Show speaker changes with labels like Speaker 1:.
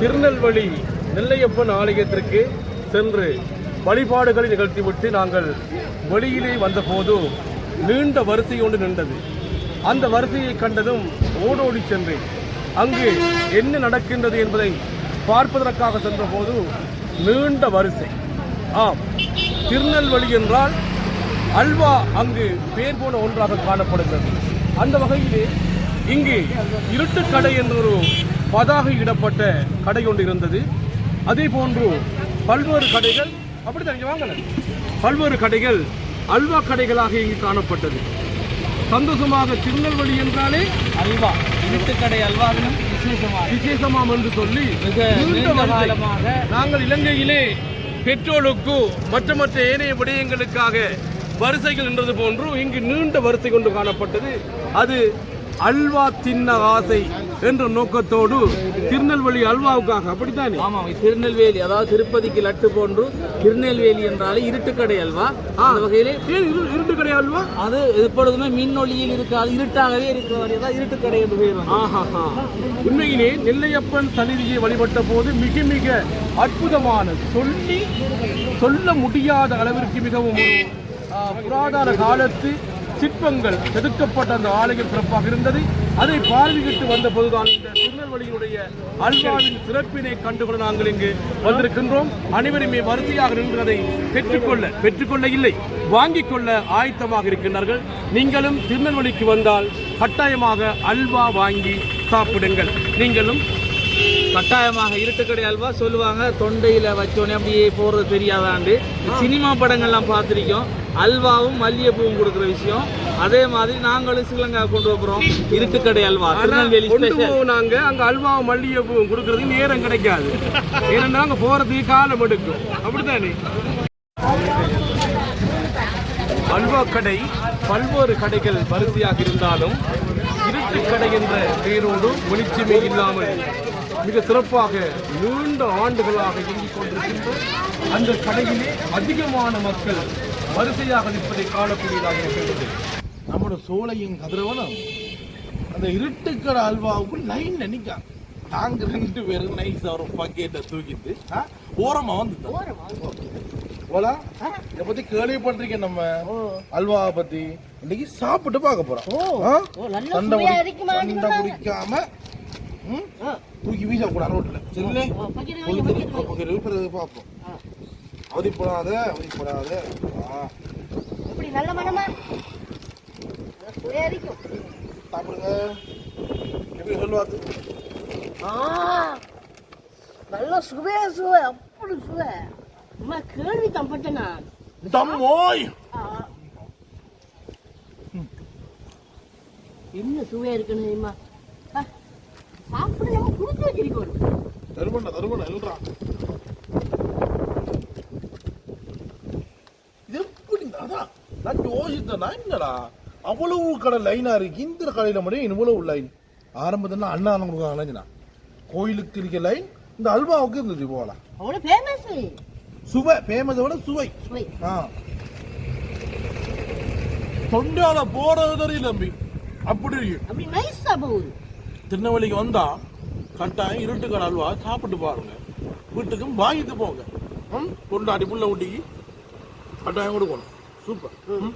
Speaker 1: திருநெல்வேலி நெல்லையப்பன் ஆலயத்திற்கு சென்று வழிபாடுகளை நிகழ்த்திவிட்டு நாங்கள் வெளியிலே வந்தபோது நீண்ட வரிசையோடு நின்றது. அந்த வரிசையை கண்டதும் ஓடோடி சென்றேன். அங்கு என்ன நடக்கின்றது என்பதை பார்ப்பதற்காக சென்றபோது நீண்ட வரிசை. ஆம் திருநெல்வேலி என்றால் அல்வா அங்கு பேர் போன ஒன்றாக காணப்படுகிறது. அந்த வகையிலே இங்கு இருட்டுக்கடை என்ற ஒரு பதாகை இடப்பட்ட கடை ஒன்று இருந்தது. அதே போன்று பல்வேறு கடைகள் அப்படித்தான் இங்க வாங்கல பல்வேறு கடைகள் அல்வா கடைகளாக இங்கு காணப்பட்டது. சந்தோஷமாக திருநெல்வேலி என்றாலே
Speaker 2: அல்வா இருட்டுக்கடை அல்வாவிலும் விசேஷமாக.
Speaker 1: விசேஷமாம் என்று சொல்லி நாங்கள் இலங்கையிலே பெட்ரோலுக்கு மற்ற மற்ற ஏனைய விடயங்களுக்காக வரிசைகள் நின்றது போன்று இங்கு நீண்ட வரிசை கொண்டு காணப்பட்டது. அது அல்வா தின்ன ஆசை என்ற நோக்கத்தோடு திருநெல்வேலி அல்வாவுக்காக அப்படித்தானே?
Speaker 2: ஆமாம் திருநெல்வேலி அதாவது திருப்பதிக்கு லட்டு போன்று திருநெல்வேலி என்றாலே இருட்டுக்கடை அல்வா. அந்த வகையிலே
Speaker 1: ஏன் இரு இருட்டு கடை அல்வா?
Speaker 2: அது எப்பொழுதுமே மின் ஒளியில் இருக்காது இருட்டாகவே இருக்கிற தான் இருட்டுக்கடை என்று பெயர்.
Speaker 1: உண்மையிலே நெல்லையப்பன் சந்நிதியை வழிபட்ட போது மிக மிக அற்புதமான சொல்லி சொல்ல முடியாத அளவிற்கு மிகவும் புராதன காலத்து சிற்பங்கள் செதுக்கப்பட்ட அந்த ஆலயம் சிறப்பாக இருந்தது. அதை பார்வையிட்டு வந்த போதுதான் இந்த திருநெல்வேலியினுடைய அல்வாவின் சிறப்பினை கண்டுகொள்ள நாங்கள் இங்கு வந்திருக்கின்றோம். அனைவருமே வரிசையாக நின்றதை பெற்றுக்கொள்ள பெற்றுக்கொள்ள இல்லை வாங்கிக் கொள்ள ஆயத்தமாக இருக்கின்றார்கள். நீங்களும் திருநெல்வேலிக்கு வந்தால் கட்டாயமாக அல்வா வாங்கி சாப்பிடுங்கள். நீங்களும்
Speaker 2: கட்டாயமாக இருட்டுக்கடை அல்வா சொல்லுவாங்க. தொண்டையில் வச்சோடனே அப்படியே போகிறது தெரியாதாண்டு. சினிமா படங்கள்லாம் பார்த்துருக்கோம். அல்வாவும் மல்லிகைப்பூவும் கொடுக்குற விஷயம். அதே மாதிரி நாங்களும் ஸ்ரீலங்கா கொண்டு போறோம். இருட்டுக்கடை அல்வா திருநெல்வேலி
Speaker 1: போனாங்க அங்க அல்வா மல்லிகை பூ கொடுக்கறது நேரம் கிடைக்காது. ஏன்னா அங்க போறதுக்கு காலம் எடுக்கும். அப்படித்தானே? அல்வா கடை பல்வேறு கடைகள் வரிசையாக இருந்தாலும் இருட்டு கடை என்ற பெயரோடு வெளிச்சமே இல்லாமல் மிக சிறப்பாக நீண்ட ஆண்டுகளாக இயங்கிக் கொண்டிருக்கின்ற அந்த கடையிலே அதிகமான மக்கள் வரிசையாக நிற்பதை காணக்கூடியதாக இருக்கின்றது
Speaker 3: நம்மளோட சோலையும் கதிரவனும் அந்த இருட்டுக்கடை அல்வாவுக்கு லைன்ல நிக்காங்க நாங்க ரெண்டு பேரும் நைஸ் ஒரு பக்கெட்டை தூக்கிட்டு ஓரமா வந்துட்டோம். ஓலா இத பத்தி கேள்விப்பட்டிருக்கேன் நம்ம அல்வாவை பத்தி. இன்னைக்கு சாப்பிட்டு பார்க்க போறோம்? சண்டை சண்டை பிடிக்காம ம்? தூக்கி வீச கூட ரோட்ல சரிங்களே பார்ப்போம். அவதிப்படாத அவதிப்படாத
Speaker 4: இப்படி நல்ல மனமா?
Speaker 3: சாப்பிடுங்க. எப்படி சொல்லுவாது
Speaker 4: ஆ நல்ல சுவையா சுவை அப்படி சுவை. அம்மா கேள்வி தம்பட்ட நான்.
Speaker 3: தம்மோய்.
Speaker 4: என்ன சுவையா இருக்குன்னு தெரியுமா? ஆ, சாப்பிட நம்ம கொடுத்து வச்சிருக்கோம்.
Speaker 3: தருமண்ண தருமண்ண எழுறா இது எப்படி அதான் நான் யோசித்தேன் என்னடா? அவ்வளவு கடை லைனா இருக்கு. இந்த கடையில மட்டும் இவ்வளவு லைன் ஆரம்பத்துல அண்ணா கொடுக்காங்க கோயிலுக்கு இருக்க லைன் இந்த அல்வாவுக்கு இருந்தது போகலாம்.
Speaker 4: அவ்வளவு ஃபேமஸ்
Speaker 3: சுவை ஃபேமஸை விட சுவை.
Speaker 4: சுவை.
Speaker 3: ஆ. தொண்டால போறது தெரியல தம்பி. அப்படி இருக்கு.
Speaker 4: அப்படி நைஸா போகுது.
Speaker 3: திருநெல்வேலிக்கு வந்தா கட்டாயம் இருட்டுக்கடை அல்வா சாப்பிட்டு பாருங்க. வீட்டுக்கும் வாங்கிட்டு போங்க? கொண்டாடி புள்ள ஊட்டிக்கு கட்டாயம் கொடுக்கணும். சூப்பர் ம்